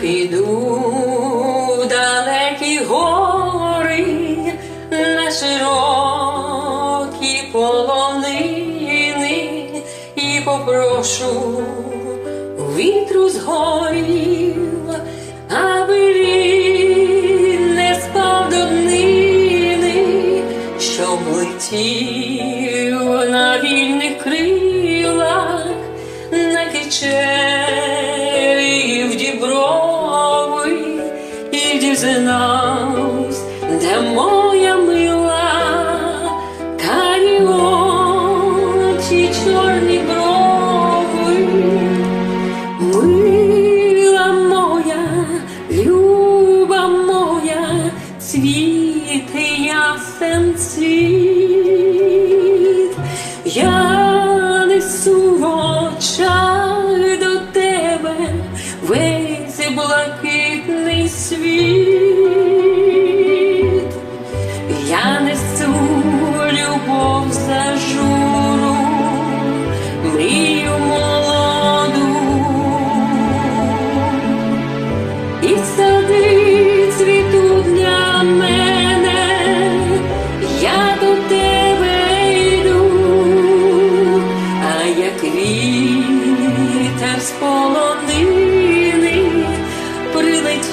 піду в далекі гори на широкі полонини і попрошу вітру з горів, аби він не спав до днини, щоб летів на вільних крилах, на кичеві and I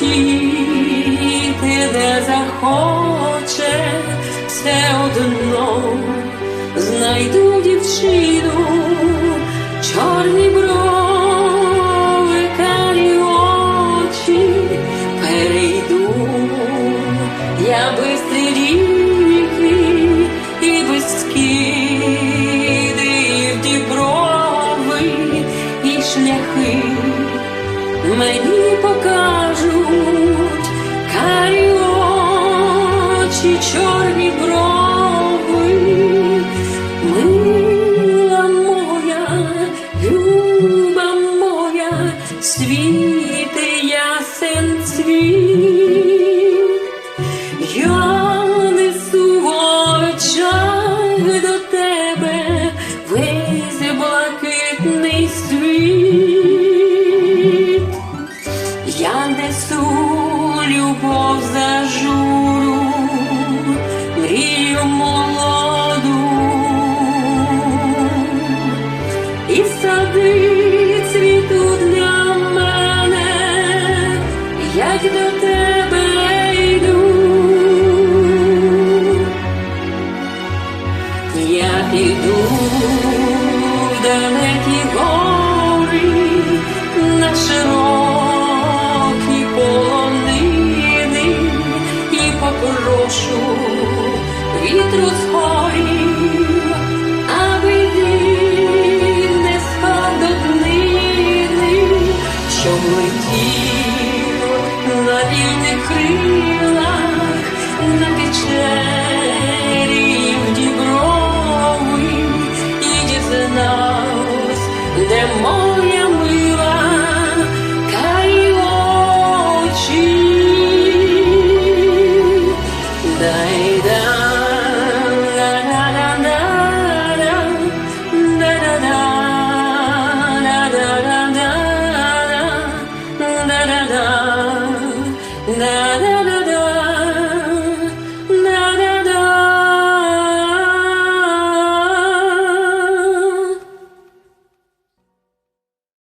прилетіти не захоче, все одно. Знайду дівчину, чорні брови, карі очі, перейду я бистрі ріки і без скиди в діброви і шляхи мені очі, чорні брови, мила моя, люба моя, світи ясен цвіт. Я несу в очах до тебе весь блакитний світ. Я несу любов за журу, thee. show noite.